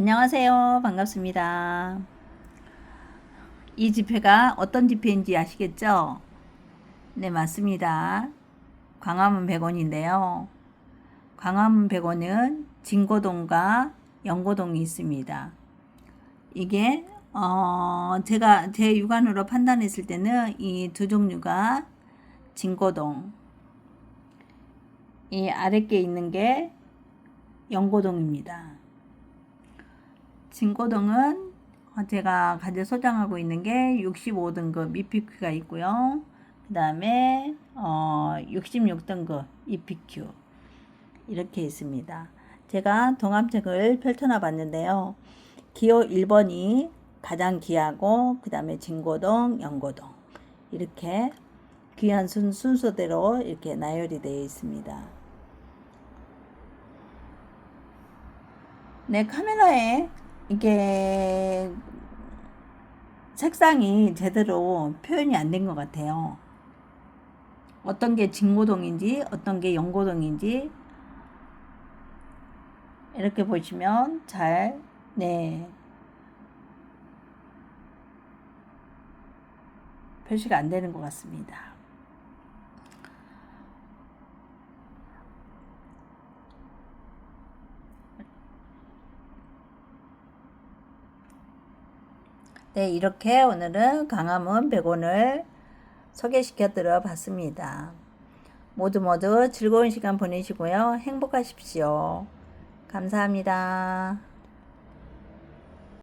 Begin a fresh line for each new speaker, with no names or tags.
안녕하세요. 반갑습니다. 이 지폐가 어떤 지폐인지 아시겠죠? 네, 맞습니다. 광화문 100원인데요. 광화문 100원은 진고동과 영고동이 있습니다. 이게 어, 제가 제 육안으로 판단했을 때는 이 두 종류가 진고동, 이 아랫게 있는 게 영고동입니다. 진고동은 제가 가져 소장하고 있는 게 65등급 EPQ가 있고요. 그 다음에 어, 66등급 EPQ 이렇게 있습니다. 제가 동암책을 펼쳐놔 봤는데요. 기호 1번이 가장 귀하고 그 다음에 진고동, 영고동 이렇게 귀한 순, 순서대로 이렇게 나열이 되어 있습니다. 네, 카메라에 이게 색상이 제대로 표현이 안 된 것 같아요. 어떤 게 진고동인지 어떤 게 영고동인지 이렇게 보시면 잘, 네. 표시가 안 되는 것 같습니다. 네, 이렇게 오늘은 강화문 100원을 소개시켜 드려 봤습니다. 모두 모두 즐거운 시간 보내시고요. 행복하십시오. 감사합니다.